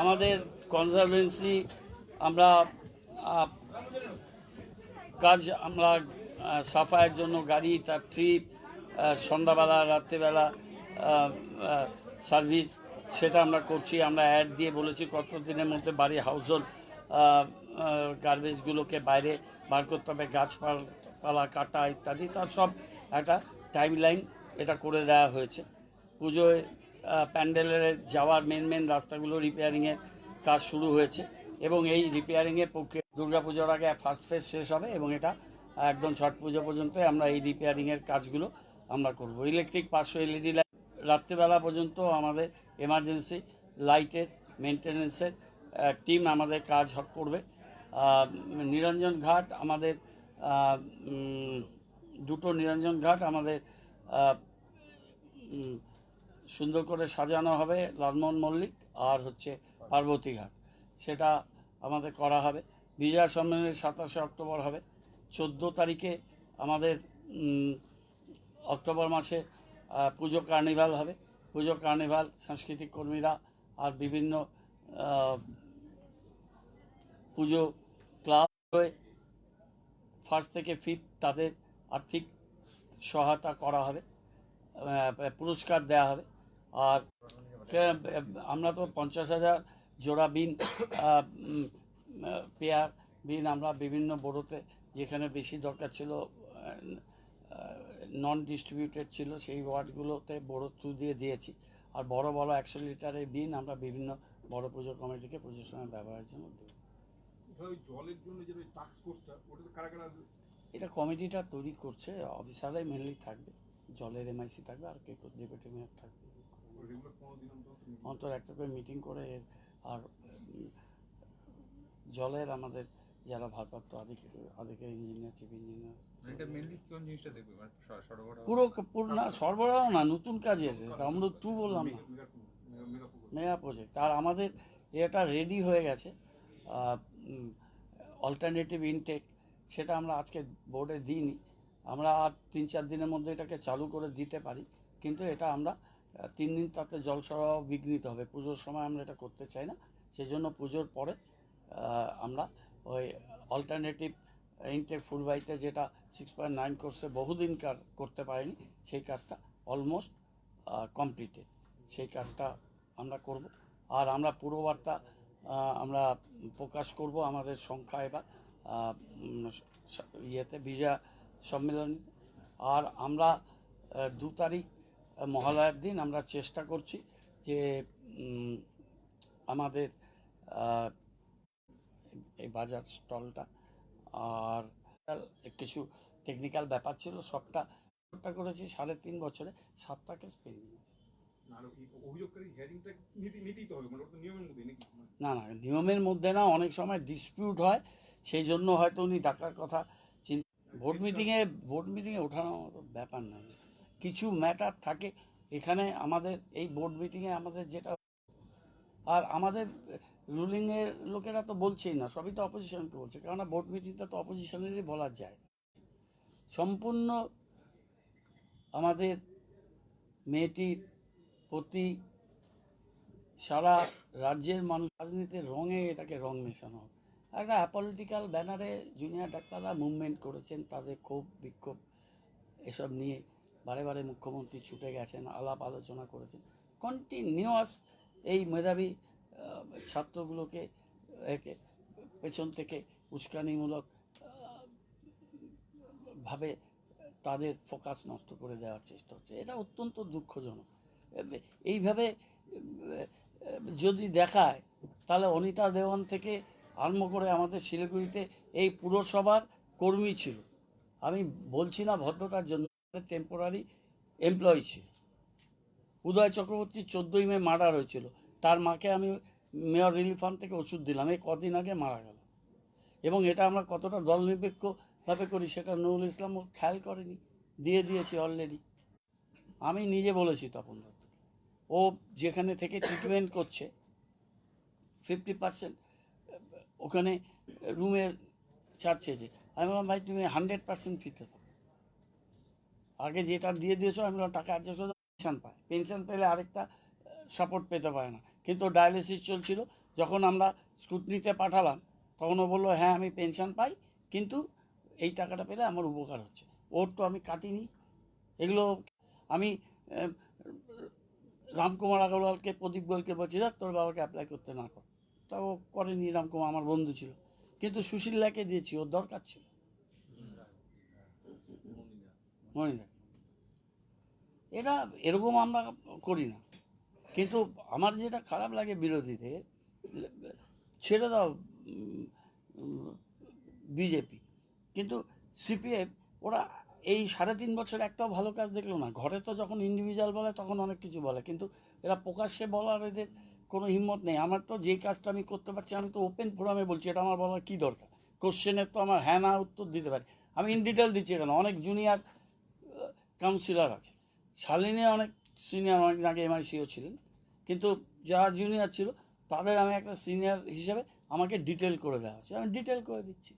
আমাদের কনজারভেন্সি আমরা কাজ আমরা আহ, সাফাইয়ের জন্য গাড়ি তার ট্রিপ সন্ধ্যাবেলা রাত্রেবেলা সার্ভিস সেটা আমরা করছি। আমরা অ্যাড দিয়ে বলেছি কত দিনের মধ্যে বাড়ি হাউস হোল্ড গার্বেজগুলোকে বাইরে বার করতে হবে গাছপালা কাটা ইত্যাদি। তার সব একটা টাইম লাইন এটা করে দেওয়া হয়েছে। পুজোয় প্যান্ডেলের যাওয়ার মেন মেন রাস্তাগুলো রিপেয়ারিংয়ের কাজ শুরু হয়েছে এবং এই রিপেয়ারিংয়ের প্রক্রিয়া দুর্গাপুজোর আগে ফার্স্ট ফেজ শেষ হবে এবং এটা একদম ছট পুজো পর্যন্ত আমরা এই রিপেয়ারিংয়ের কাজগুলো আমরা করব। ইলেকট্রিক পাঁচশো এলইডি লাইট রাত্রিবেলা পর্যন্ত আমাদের এমার্জেন্সি লাইটের মেনটেন্যান্সের টিম আমাদের কাজ করবে। নিরঞ্জন ঘাট আমাদের দুটো নিরঞ্জন ঘাট আমাদের সুন্দর করে সাজানো হবে লালমোহন মল্লিক আর হচ্ছে পার্বতী ঘাট। সেটা আমাদের করা হবে। বিজয়া সম্মেলনের সাতাশে অক্টোবর হবে। চোদ্দ তারিখে আমাদের অক্টোবর মাসে পুজো কার্নিভাল হবে। পুজো কার্নিভাল সাংস্কৃতিক কর্মীরা আর বিভিন্ন পুজো ক্লাব হয়ে ফার্স্ট থেকে ফিফথ তাদের আর্থিক সহায়তা করা হবে পুরস্কার দেওয়া হবে। আর আমরা তো পঞ্চাশ হাজার জোড়া বিন পেয়ার বিন আমরা বিভিন্ন বড়োতে যেখানে বেশি দরকার ছিল নন ডিস্ট্রিবিউটেড ছিল সেই ওয়ার্ডগুলোতে বড়ো থ্রু দিয়ে দিয়েছি। আর বড় বড় একশো লিটারের বিন আমরা বিভিন্ন বড় পুজো কমিটিকে পুজোর সময় ব্যবহারের জন্য দিই। ধর ওই জলের জন্য যে টাস্ক ফোর্সটা ওটা কারা কারা এটা কমিটিটা তৈরি করছে অফিসাররাই মেনলি থাকবে জলের এমআইসি থাকবে আর কে ডেপুটি মেয়র থাকবে। অন্তর একটা করে মিটিং করে আর জলের আমাদের যারা ভারপ্রাপ্ত আধিকারিক আধিকারিক ইঞ্জিনিয়ার চিফ ইঞ্জিনিয়ার পুরো পুরো সরবরাহ না নতুন কাজের। আমরা টু বললাম না। মেগা প্রজেক্ট আর আমাদের এটা রেডি হয়ে গেছে। অল্টারনেটিভ ইনটেক সেটা আমরা আজকে বোর্ডে দিইনি। আমরা আর তিন চার দিনের মধ্যে এটাকে চালু করে দিতে পারি। কিন্তু এটা আমরা তিন দিন তাতে জল সরবরাহ বিঘ্নিত হবে। পুজোর সময় আমরা এটা করতে চাই না। সেই জন্য পুজোর পরে আমরা ওই অল্টারনেটিভ ইনটেক ফুলবাইতে যেটা সিক্স পয়েন্ট নাইন কোর্সে বহুদিনকার করতে পারিনি, সেই কাজটা অলমোস্ট কমপ্লিটেড সেই কাজটা আমরা করব। আর আমরা পুরো বার্তা আমরা প্রকাশ করব আমাদের সংখ্যা এবার ইয়েতে বিজয়া সম্মেলনীতে। আর আমরা দু তারিখ মহালয়ার দিন আমরা চেষ্টা করছি যে আমাদের এই বাজার স্টলটা আর কিছু টেকনিক্যাল ব্যাপার ছিল সবটা সবটা করেছি সাড়ে তিন বছরে সাতটা কেস পেন্ডিং আছে না, না নিয়মের মধ্যে না অনেক সময় ডিসপিউট হয় সেই জন্য হয়তো উনি ডাকার কথা চিন্তা ভোট মিটিংয়ে ভোট মিটিংয়ে ওঠানোর মতো ব্যাপার নয় কিছু ম্যাটার থাকে। এখানে আমাদের, এই বোর্ড মিটিংয়ে আমাদের যেটা আর আমাদের রুলিংয়ের লোকেরা তো বলছেই না, সবই তো অপোজিশনকে বলছে। কেননা বোর্ড মিটিংটা তো অপোজিশনেরই বলা যায়। সম্পূর্ণ আমাদের মেয়েটির প্রতি সারা রাজ্যের মানুষ রাজনীতির রঙে এটাকে রং মেশানো। একটা অ্যাপলিটিক্যাল ব্যানারে জুনিয়র ডাক্তাররা মুভমেন্ট করেছেন, তাদের ক্ষোভ বিক্ষোভ এসব নিয়ে। বারে বারে মুখ্যমন্ত্রী ছুটে গেছেন, আলাপ আলোচনা করেছেন। কন্টিনিউয়াস এই মেধাবী ছাত্রগুলোকে, একে পেছন থেকে উস্কানিমূলক ভাবে তাদের ফোকাস নষ্ট করে দেওয়ার চেষ্টা হচ্ছে। এটা অত্যন্ত দুঃখজনক। এইভাবে যদি দেখায়, তাহলে অনিতা দেওয়ান থেকে আরম্ভ করে আমাদের শিলিগুড়িতে এই পুরসভার কর্মী ছিল। আমি বলছি না ভদ্রতার জন্য টেম্পোরারি এমপ্লয়ি ছিল উদয় চক্রবর্তী চোদ্দোই মে মার্ডার হয়েছিল। তার মাকে আমি মেয়র রিলিফ ফান্ড থেকে ওষুধ দিলাম। এই কদিন আগে মারা গেল। এবং এটা আমরা কতটা দল নিরপেক্ষভাবে করি সেটা নুরুল ইসলামও খেয়াল করেনি। দিয়ে দিয়েছি অলরেডি আমি নিজে বলেছি তপন ও যেখানে থেকে ট্রিটমেন্ট করছে ফিফটি পার্সেন্ট ওখানে রুমের ছাড় চেয়েছে। আমি বললাম, ভাই, তুমি হান্ড্রেড পার্সেন্ট ফিতে থাকো। আগে যেটা দিয়ে দিয়েছ আমি টাকা অ্যাডজাস্ট করে পেনশন পায়। পেনশন পেলে আরেকটা সাপোর্ট পেতে পারে না। কিন্তু ডায়ালিসিস চলছিল যখন আমরা স্কুটনিতে পাঠালাম তখন ও বলল হ্যাঁ আমি পেনশন পাই কিন্তু এই টাকাটা পেলে আমার উপকার হচ্ছে। ওর তো আমি কাটিনি। এগুলো আমি রামকুমার আগরওয়ালকে প্রদীপ গোয়েলকে বলছি দেখ তোর বাবাকে অ্যাপ্লাই করতে না কর। তা ও করেনি রামকুমার আমার বন্ধু ছিল। কিন্তু সুশীল সুশীলাকে দিয়েছি ওর দরকার ছিল। মনিদা এটা এরকম আমরা করি না। কিন্তু আমার যেটা খারাপ লাগে বিরোধীদের ছেড়ে দাও বিজেপি। কিন্তু সিপিএম, ওরা এই সাড়ে তিন বছর একটাও ভালো কাজ দেখল না। ঘরে তো যখন ইন্ডিভিজুয়াল বলে, তখন অনেক কিছু বলে। কিন্তু এরা প্রকাশ্যে বলার এদের কোনো হিম্মত নেই। আমার তো যে কাজটা আমি করতে পারছি, আমি তো ওপেন ফোরামে বলছি, এটা আমার বলার কী দরকার? কোশ্চেনের তো আমার হ্যাঁ না, উত্তর দিতে পারি। আমি ইন ডিটেল দিচ্ছি এখানে। অনেক জুনিয়র কাউন্সিলর আছে। শালিনী অনেক সিনিয়র অনেক আগে এমআইসিও ছিলেন। কিন্তু যারা জুনিয়র ছিল, তাদের আমি একটা সিনিয়র হিসেবে আমাকে ডিটেল করে দেওয়া হচ্ছে আমি ডিটেল করে দিচ্ছি।